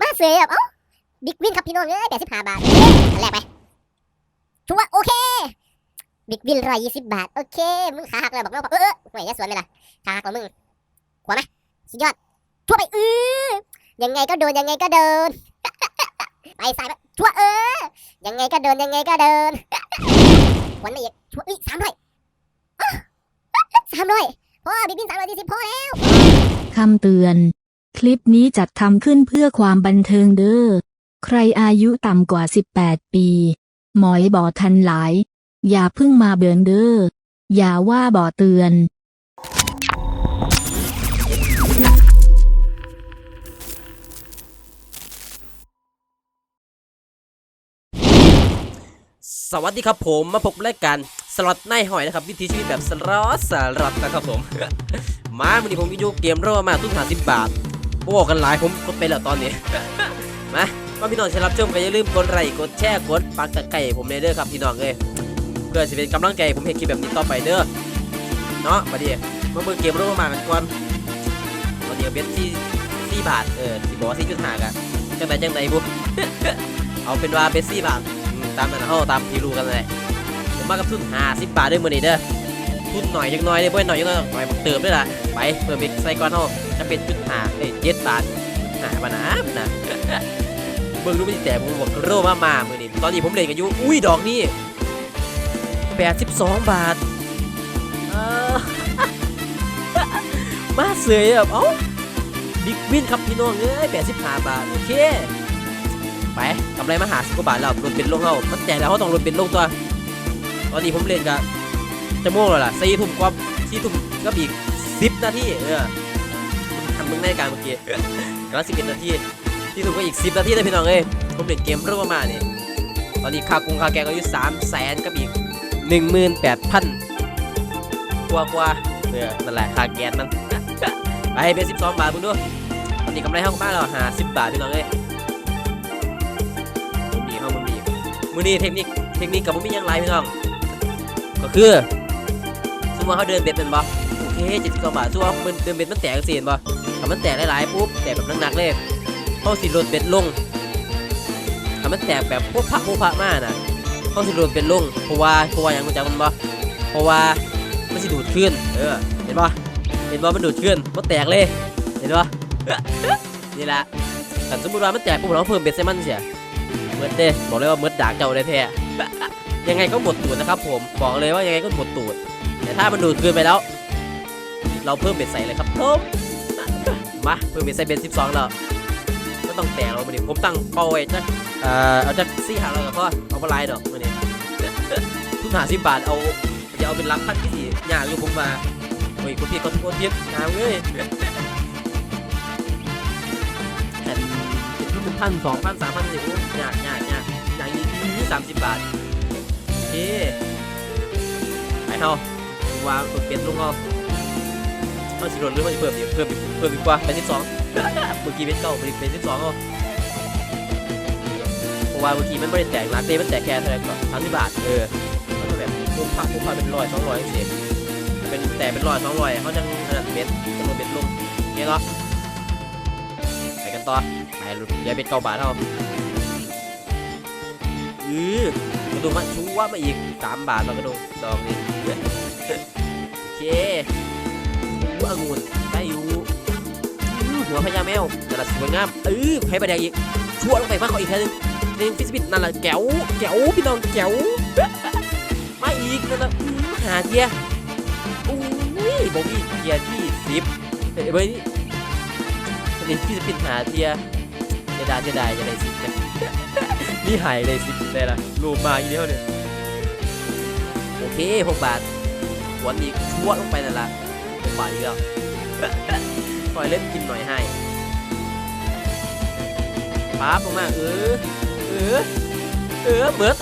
มาเสยแบบเอ้าบิ๊กวินครับพี่น้องเอ้ยแปดสิบห้าบาทอันแรกไปชัวโอเคบิ๊กวินร้อยยี่สิบบาท โอเค มึงขาหักเลยบอกว่าเออเออหวยจะสวนไหมล่ะขาหักกว่ามึงหัวไหมสุดยอดชัวไปเออยังไงก็โดนยังไงก็โดนไปสายไปชัวเออ ยังไงก็โดนยังไงก็โดนวันละเอียดชัวอีสามร้อยสามร้อยพ่อบิ๊กวินสามร้อยยี่สิบพอแล้วคำเตือน คลิปนี้จัดทำขึ้นเพื่อความบันเทิงเด้อ ใครอายุต่ำกว่า 18 ปี หมอยบ่อทันหลาย อย่าเพึ่งมาเบินเด้อ อย่าว่าบ่อเตือน สวัสดีครับผมมาพบรายการสล็อตในหอยนะครับวิถีชีวิตแบบสล็อตสล็อตนะครับผม มาวันนี้ผมวิดีโอเกมเริ่มมาตุ้นหาสิบบาท โอ้กันหลายผมกดไปแล้วตอนนี้ มามาพี่น้องที่รับชมก็อย่าลืมกดไลค์กดแชร์กดปักตะไคร้ผมเลยเด้อครับพี่น้องเอ้ยเพื่อจะเป็นกำลังใจผมเห็นคลิปแบบนี้ต่อไปเด้อเนาะมาดิมาเบิ่งเกมริ่มมากันก่อนตอนนี้เบสที่สี่บาทเออสิบอกว่าสี่จุดห้ากันจังใดจังใดบุ๊เอาเป็นว่าเบสซี่บาทตามนั้นเขาตามที่รู้กันเลยผมมากับทุนห้าสิบบาทด้วยมือนี้เด้อ ทุนหน่อยยังน้อยเลยเพื่อนหน่อยยังน้อยหน่อยเติมด้วยล่ะไปเพิ่มเป็นไส้ก้อนเขาจะเป็นจุดหาเอ้ยเจ็ดบาทหามานะนะเบิ่งรู้ไม่แต่ผมบอกโรมามามือนี้ตอนนี้ผมเล่นกันอยู่อุ้ยดอกนี่แปดสิบสองบาทมาเสยแบบเอ้าบิ๊กวินครับพี่น้องเอ้ยแปดสิบห้าบาทโอเคไปกำไรมาหาสิบกว่าบาทแล้วรถเป็นลงเขามันแจกแล้วเขาต้องรถเป็นลงตัว ตอนนี้ผมเล่นกับ จะโม่งแล้วล่ะสี่ทุ่มกว่าสี่ทุ่มก็อีกสิบนาทีเออทำมึงในการเมื่อกี้แล้วสิบเอ็ดนาทีสี่ทุ่มก็อีกสิบนาทีเลยพี่น้องเอ้ยผมเล่นเกมเริ่มมาเนี่ยตอนนี้ค่ากรุงค่าแกงก็อยู่สามแสนกับอีกหนึ่งหมื่นแปดพันกว่ากว่าเออนั่นแหละค่าแก๊สมันไปเป็นสิบสองบาทมึงดูตอนนี้กำไรเข้ามาแล้วหาสิบบาทพี่น้องเอ้ยมึงดีเข้ามึงดีมือนี้เทคนิคเทคนิคกับมึงมียังไรพี่น้อง ก็คือ มมติว่าเขาเดินเบ็ดเป็นบ่โอเคเจ็ดสิบกว่าบาทสมมติว่ามันเดินเบ็ดมันแตกสิเห็นบ่ถ้ามันแตกหลายๆปุ๊บแตกแบบหนักๆเลยเขาสิโดนเบ็ดลงถ้ามันแตกแบบพวกพระพวกพระมากนะเขาสิโดนเบ็ดลงเพราะว่าเพราะว่าหยังรู้จักมันบ่เพราะว่ามันสิดูดขึ้นเออเห็นบ่เห็นบ่มันดูดขึ้นมันแตกเลยเห็นบ่นี่แหละแต่สมมติว่ามันแตกปุ๊บเราเพิ่มเบ็ดใส่มันเสียเมิดเด้บอกเลยว่าเมิดด่าเจ้าได้แท้ยังไงก็หมดตูดนะครับผมบอกเลยว่ายังไงก็หมดตูด แต่ถ้ามันดูดคืนไปแล้ว เราเพิ่มเบ็ดใส่เลยครับผมมาเพิ่มเบ็ดใส่เบ็ดสิบสองแล้วก็ต้องแต่เราไปดิผมตั้งเป้าไว้จะเอ่อเอาจากสี่หาเรากับพ่อเอาไปไล่ดอกมาเนี่ยทุกหาสิบบาทเอาจะเอาเป็นรักพันที่สี่ยากอยู่ผมมาโอ้ยคนพี่ก็คนเพี่งามเลยแต่เป็นทุกพันสองพันสามพันสี่อยากยากยากยากอีกสามสิบบาทโอเคไปเฮา วางกดเป็นลงเอาเอาสิโดนหรือมันจะเพิ่มอีกเพิ่มอีกเพิ่มอีกกว่าเป็นสิบสองเมื่อกี้เป็นเก้าเป็นสิบสองเอาเพราะว่าเมื่อกี้มันไม่ได้แตกร้านเต้มันแตกแค่เท่าไหร่ก่อนสามสิบบาทเออมันก็แบบมุมพักมุมพักเป็นร้อยสองร้อยเสียเป็นแต่เป็นร้อยสองร้อยเขาจังขนาดเบ็ดจำนวนเบ็ดลงเนี่ยเนาะไปกันต่อไปลุยายเบ็ดเก้าบาทเท่าอือกระดูกมันชูว่ามาอีกสามบาทต่อกระดูกดองนี่ โอเคอู้องุ่นได้อยู่หัวพญาแมวแต่ละสวยงามเออให้ประเดี๋ยวอีกชั่วลงไปมากกว่าอีกแค่นึงเล่นฟิสบิทนั่นแหละแก้วแก้วพี่น้องแก้วมาอีกนั่นแหละหาเทียอุ้ยบอกอีกเทียที่สิบเอ้ยเว้ยเล่นฟิสบิทหาเทียจะได้จะได้จะได้สิบนะนี่หายเลยสิบได้ละรูปมาอีกแล้วเนี่ยโอเคหกบาท วันนี้ชั่วลงไปนั่นละหกบาทอีกแล้วปล่อยเล่นกินหน่อยให้ป๊าบลงมาเออเออเออเบิด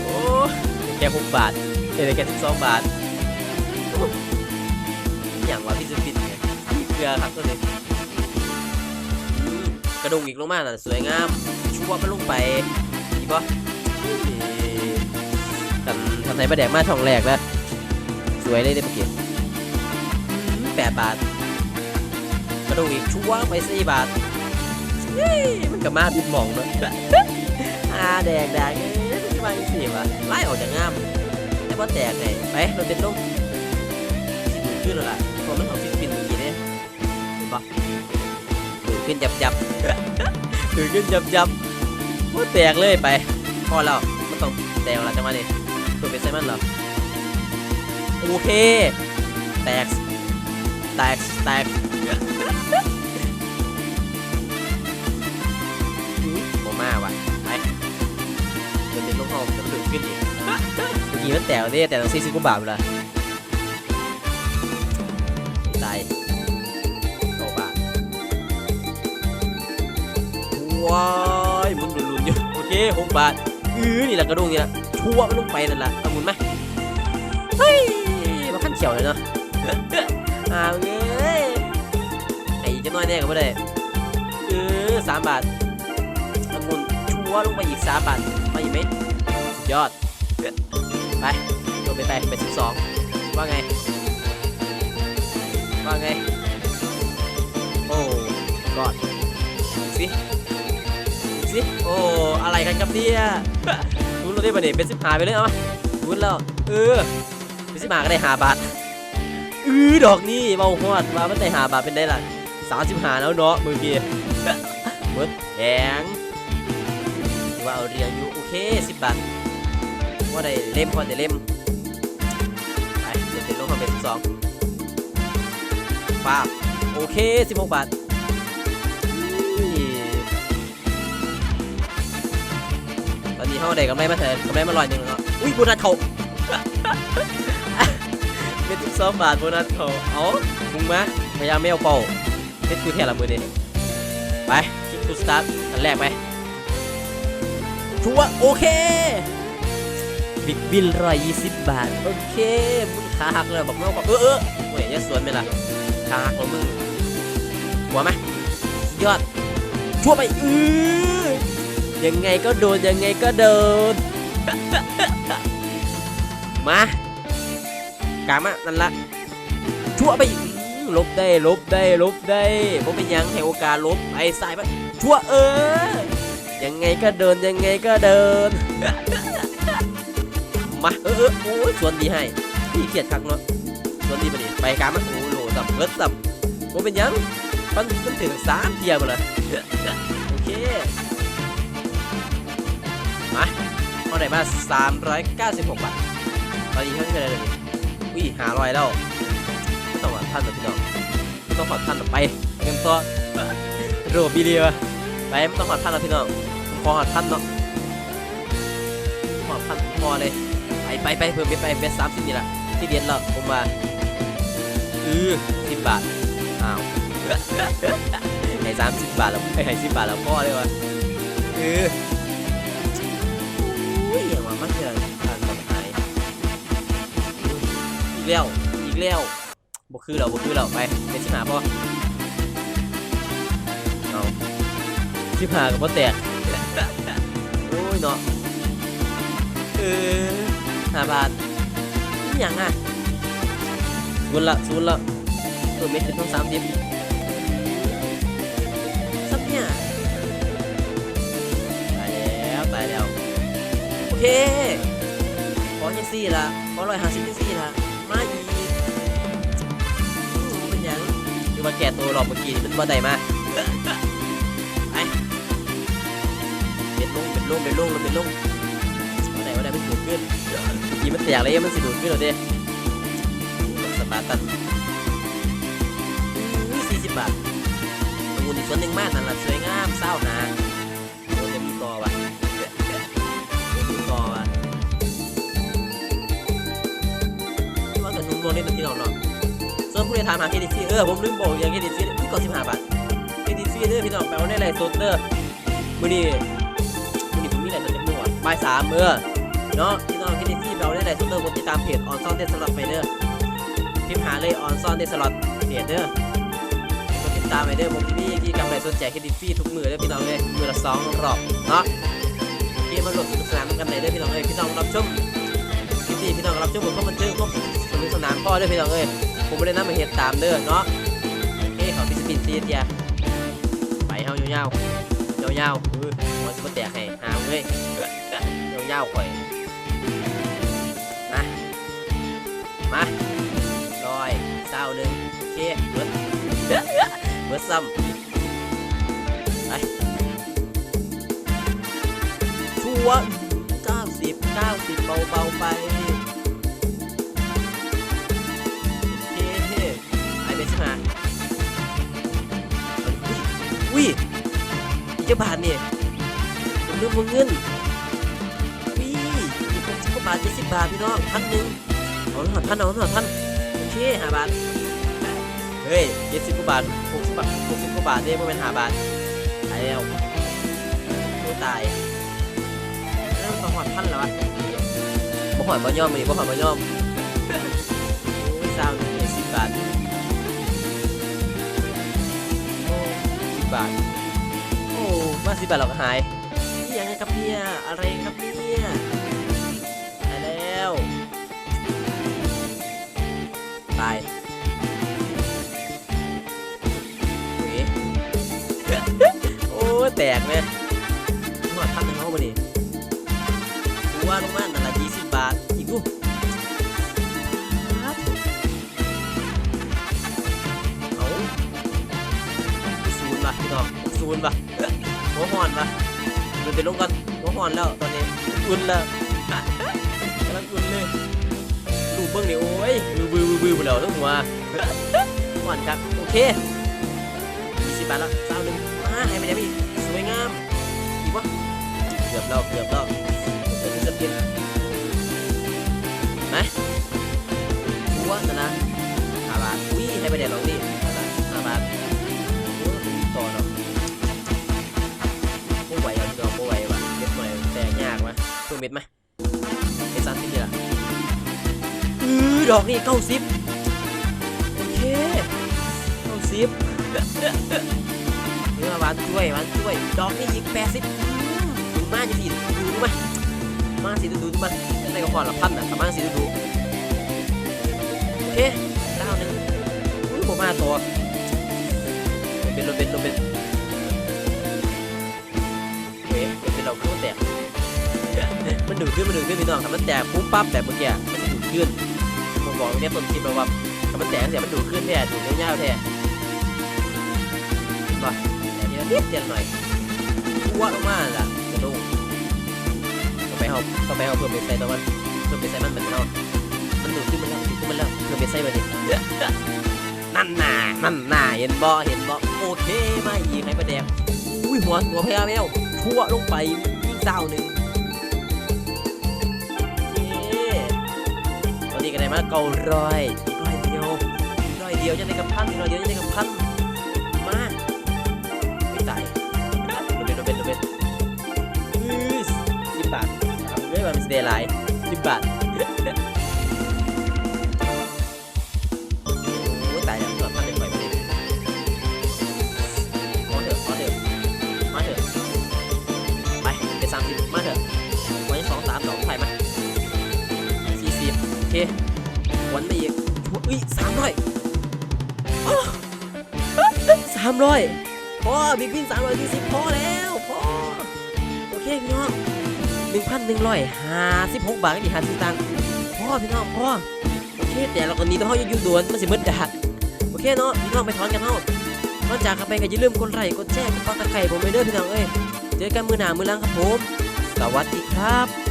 โอ้แค่หกบาทเอ้ยแค่สิบสองบาทอย่างว่าพี่จะปิดเนี่ยเกลือครับตัวนี้กระดงอีกลงมาน่ะสวยงามชั่วมันลงไปดีปะำไทยประแดกมาช่องแรกแล้ว สวยเลยเด้เมื่อกี้แปดบาทกระดูกอีกชั่วไปสี่บาทมันก็มาบิดมองเนาะอาแดกแดกมาอีกสิวะไล่ออกจากงามแต่ว่าแตกไงไปรถเป็นลงสิดูขึ้นแล้วล่ะเพราะมันของฟิลิปปินส์เมื่อกี้เนี่ยเห็นปะดูขึ้นจับจับดูขึ้นจับจับโอ้แตกเลยไปพอแล้วไมันต้องแตกแล้วจังมาดิ ตัวเป็นไซมันเหรอ โอเค แตก แตก แตกอุ๊ยโมมาว่ะไปเดี๋ยวเป็นลูกห้องจะถึงขึ้นอีกเมื่อกี้มันแตกเนี่ยแต่ต้องซีซิกุบาทเลยตายโตบาทว้ายหมุนหลุนๆอยู่โอเคหกบาท อื้อนี่แหละกระดุงเนี่ย ชั่วมันลงไปนั่นแหละเอามุนไหมเฮ้ยมาขั้นเขียวเลยเนาะเอาวเอ้ยไอ้เจะน้อยแน่ก็ไม่ได้เออสามบาทองุ่นชัวลงไปอีกสามบาทมาอีกไหมยอดไปลงไปไปไปสิบสองว่าไง ว่าไง โอ้กอดสิสิโอ้ อะไรกันครับเนี่ย ทุนเราได้ปะเนี่ยเป็นสิบหาไปเลยเอามาทุนแล้วเออเป็นสิบหาก็ได้หาบาทอือดอกนี่เบาหอดว่ามันได้หาบาทเป็นได้ละสามสิบหาแล้วเนาะมือกี้เบิดแหงว่าเอาเรียงอยู่โอเคสิบบาทว่าได้เล่มพอได้เล่มไปเดี๋ยวเป็นลงมาเป็นสองป้าโอเคสิบหกบาท ตอนนี้เขาได้กำไรมาเถอะกำไรมาลอยหนึ่งเนาะอุ้ยโบนัสเขาเป็นสิบสองบาทโบนัสเขาเอามึงมาพยายามไม่เอาเป่าเพชรกูแทนละมือเดีไปคิดทูสตาร์ทอันแรกไปชัวโอเคบิ๊กบิลร้อยยี่สิบบาท โอเค มึงขาหักเลยบอกมึงบอกเออเออเว้ยย่าสวนไปละขาหักของมึงหัวไหมยอดชั่วไปอือ ยังไงก็โดนยังไงก็โดน มากามะนั่นละชั่วไปลบได้ลบได้ลบได้ผมเป็นยังให้โอกาสลบไอ้สายไปชั่วเออยังไงก็เดินยังไงก็เดิน มาเออโอ้ยสวนดีให้พี่เกียดคักเนาะสวนดีมาดิไปกามาโอ้โหสับเบิดสับโอ้เป็นยังมันมันถึงสามเทียบเลยโอเค มาเอาไหนมาสามร้อยเก้าสิบหกบาทตอนนี้เท่าไหร่เลยวิ่หาร้อยแล้วไม่ต้องหวัดท่านหรอกพี่น้องไม่ต้องหวัดท่านหรอกไปเงินตัวโรบิเลียไปไม่ต้องหอดพันแล้วพี่น้องพอหอดพันเนาะหอดพันพอเลยไปไปไปเพิ่มไปไปเบสสามสิบนี่แหละที่เรียนแล้วผมมาอือสิบบาทอ้าวให้สามสิบบาทแล้วให้สิบบาทแล้วพ่อเลยวะเอออุ้ อีกแล้ว อีกแล้วบ่คือเราบ่คือเราไปเป็นสิบหาพ่อเอาชิบหากับพ่แตก โอ้ยเนาะเออห้าบาทนี่ยังอะศูนย์ละศูนย์ละตัวเม็ดจะต้องสามสิบสักเนี่ยตายแล้วตายแล้ว โอเคขอยังสี่ละขอร้อยห้าสิบยังสี่ละ มาอีกมเป็นหยังคือมาแก่ตัวหรอกเมื่อกี้นี่มันบ่ได้มาไปเป็นลุงเป็นลุงเป็นลุงเป็นลุงวันไหนวันไหนมันดูดขึ้นเมื่อกี้มันแตกเลยมันสิดูดขึ้นเหรอเด้สปาร์ตันสี่สิบบาทองุ่นอีกส่วนหนึ่งมากนั่นแหละสวยงามเศร้าหนา ถามหาเครดิตซีเออผมลืมบอกอย่างเครดิตซีมันก่อนสิบห้าบาทเครดิตซีเด้อพี่น้องแปลว่าได้ไรสดเด้อมื่อนี้มื่อนี้ผมมีอะไรจะเล่นมั่วบ่ายสามเออเนาะพี่น้องคิดที่เราได้ไหนซุปเปอร์กดติดตามเพจออนซอนเดสล็อตไปเด้อพิมพ์หาเลยออนซอนเดสล็อตเพจเด้อกดติดตามไปเด้อผมที่นี่ที่กำไรสนใจกเครดิตฟรีทุกมือเด้อพี่น้องเลยมือละสองรอบเนาะที่มาหลบสนุกสนานกันเลยเด้อพี่น้องเลยพี่น้องรับชมคลิปนี้พี่น้องรับชมผมก็บันเทิงผมสนุกสนานพ่อเด้อพี่น้องเลย ผมไม่ได้นำมาเฮ็ดตามเด้อเนาะโอเคขอพิสปินซีเดียไปเฮาาวยาวยาวยาวเออมันจะมาแตกให้หามเลยยาวยาวข่อยมามาลอยเศร้าหนึ่งโอเคเบิดเบิดซ้ำไปชัวร์เก้าสิบเก้าสิบเบาๆไป จะบาทเนี่ยผมลืมวงเงินวิอีกหกสิบกว่าบาทเจ็ดสิบบาทพี่น้องพันหนึ่งเอาหน่อยพันเอาหน่อยพันโอเคห้าบาทเฮ้ยเจ็ดสิบกว่าบาทหกสิบบาทหกสิบกว่าบาทเนี่ยไม่เป็นห้าบาทตายแล้วโอ้ตายแล้วมาหอดพันแล้ววะมาหอดมาย่อมมาดิมาหอดมาย่อมโอ้ยสาวนี่สิบบาทสิบบาทาสิบบาทเราก็หายนี่ยังไงครับเนี่ยอะไรครับเนี่ยตายแล้วตายโอ้ยโอ้แตกเลยหอดพันหนึ่งเขาบ่ดิกูว่าลงมานั่นละยี่สิบบาทอีกกูครับเอาศูนย์ป่ะพี่น้องศูนย์ป่ะ หัวหอนปะมันไปลงกันหัวหอนแล้วตอนนี้อุ่นแล้วกำลังอุ่นเลยดูเบิ้งนี่โอ้ยบือบือบือบือหมดแล้วทั้งหัวหอนครับโอเคยี่สิบบาทแล้วเศร้าหนึ่งมาให้ไปได้พี่สวยงามอีกวะเกือบแล้วเกือบแล้วเกือบจะเป็นไหมหัวนะนะห้าบาทอุ้ยให้ไปได้ลอง ดอกนี่เก้าสิบโอเคเก้าสิบเนื้อหวานช่วยหวานช่วย ดอกนี่อีกแปดสิบดูมาจะสิดูดูมามาสิดูดูดูมาอะไรก็พอละพันอะประมาสิดูดูโอเคเก้าหนึ่งอุ้ยผมมาตัวเป็นลมเป็นลมเป็นเว้ยเป็นเราเครื่องแตกมันดูดขึ้นมันดูดขึ้นพี่น้องถ้ามันแตกปุ๊บปั๊บแบบเมื่อกี้มันดูดขึ้น ผมบอกเนี่ยต้นคลิปแล้วว่าถ้ามันแตกเสียมันดูขึ้นแท้ดูเงาวๆแท้มาแต่ทีละนิดเดียวหน่อยอ้วนออกมาล่ะกระดูกต้องไปเอาต้องไปเอาเพิ่มเป็นไซตัวมันเพิ่มเป็นไซมันเหมือนเรามันดูขึ้นมันแล้วดูขึ้นมันแล้วเพิ่มเป็นไซมาดินั่นน่ะนั่นน่ะเห็นบ่เห็นบ่โอเคมาอีกให้ประแดงอุ้ยหัวหัวพญาแมวทั่วลงไปยิ่งเศร้าหนึ่ง มาเก่าร้อยอีกร้อยเดียวอีกร้อยเดียวจะได้กับพันอีกร้อยเดียวจะได้กับพันมาไม่ตายโดนเป็นโดนเป็นโดนเป็นอื้อสิบบาทเอาเฮ้ยมันเป็นสเดย์ไลน์สิบบาท ร้อยสามร้อยพอบิ๊กวินสามร้อยสี่สิบพอแล้วพ่อโอเคพี่น้องหนึ่งพันหนึ่งร้อยห้าสิบหกบาทก็ดีห้าสิบตังค์พอพี่น้องพ่อโอเคแต่เราคนนี้ต้องเขาอยู่ด่วนมันสิมืดดักโอเคเนาะพี่น้องไปถอนกันเฮานอกจากกันไปก็อย่าลืมกดไลค์กดแชร์กดปักตะไคร่ผมไปเด้อพี่น้องเอ้ยเจอกันมือหนามือหลังครับผม สวัสดีครับ